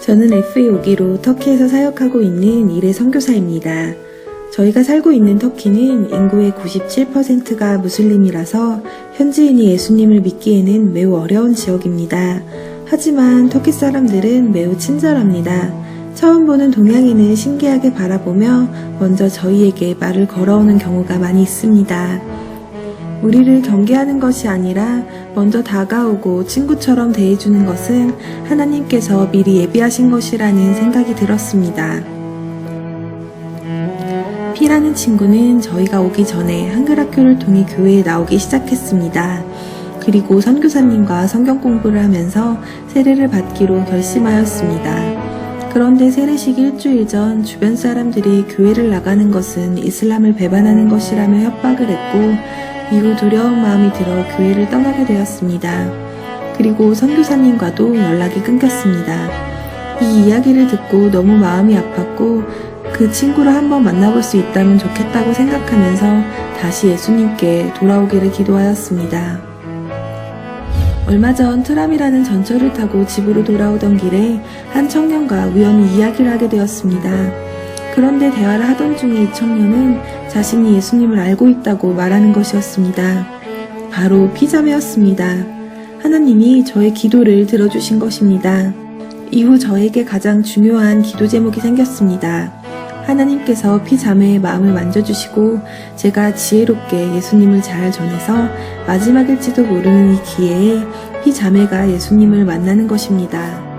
저는 FA5기로 터키에서 사역하고 있는 일의 선교사입니다. 저희가 살고 있는 터키는 인구의 97%가 무슬림이라서 현지인이 예수님을 믿기에는 매우 어려운 지역입니다. 하지만 터키 사람들은 매우 친절합니다. 처음 보는 동양인을 신기하게 바라보며 먼저 저희에게 말을 걸어오는 경우가 많이 있습니다. 우리를 경계하는 것이 아니라 먼저 다가오고 친구처럼 대해주는 것은 하나님께서 미리 예비하신 것이라는 생각이 들었습니다. 피라는 친구는 저희가 오기 전에 한글 학교를 통해 교회에 나오기 시작했습니다. 그리고 선교사님과 성경 공부를 하면서 세례를 받기로 결심하였습니다. 그런데 세례식 일주일 전 주변 사람들이 교회를 나가는 것은 이슬람을 배반하는 것이라며 협박을 했고 이후 두려운 마음이 들어 교회를 떠나게 되었습니다. 그리고 선교사님과도 연락이 끊겼습니다. 이 이야기를 듣고 너무 마음이 아팠고 그 친구를 한번 만나볼 수 있다면 좋겠다고 생각하면서 다시 예수님께 돌아오기를 기도하였습니다. 얼마 전 트람이라는 전철을 타고 집으로 돌아오던 길에 한 청년과 우연히 이야기를 하게 되었습니다. 그런데 대화를 하던 중에 이 청년은 자신이 예수님을 알고 있다고 말하는 것이었습니다. 바로 피자매였습니다. 하나님이 저의 기도를 들어주신 것입니다. 이후 저에게 가장 중요한 기도 제목이 생겼습니다. 하나님께서 피자매의 마음을 만져주시고 제가 지혜롭게 예수님을 잘 전해서 마지막일지도 모르는 이 기회에 피자매가 예수님을 만나는 것입니다.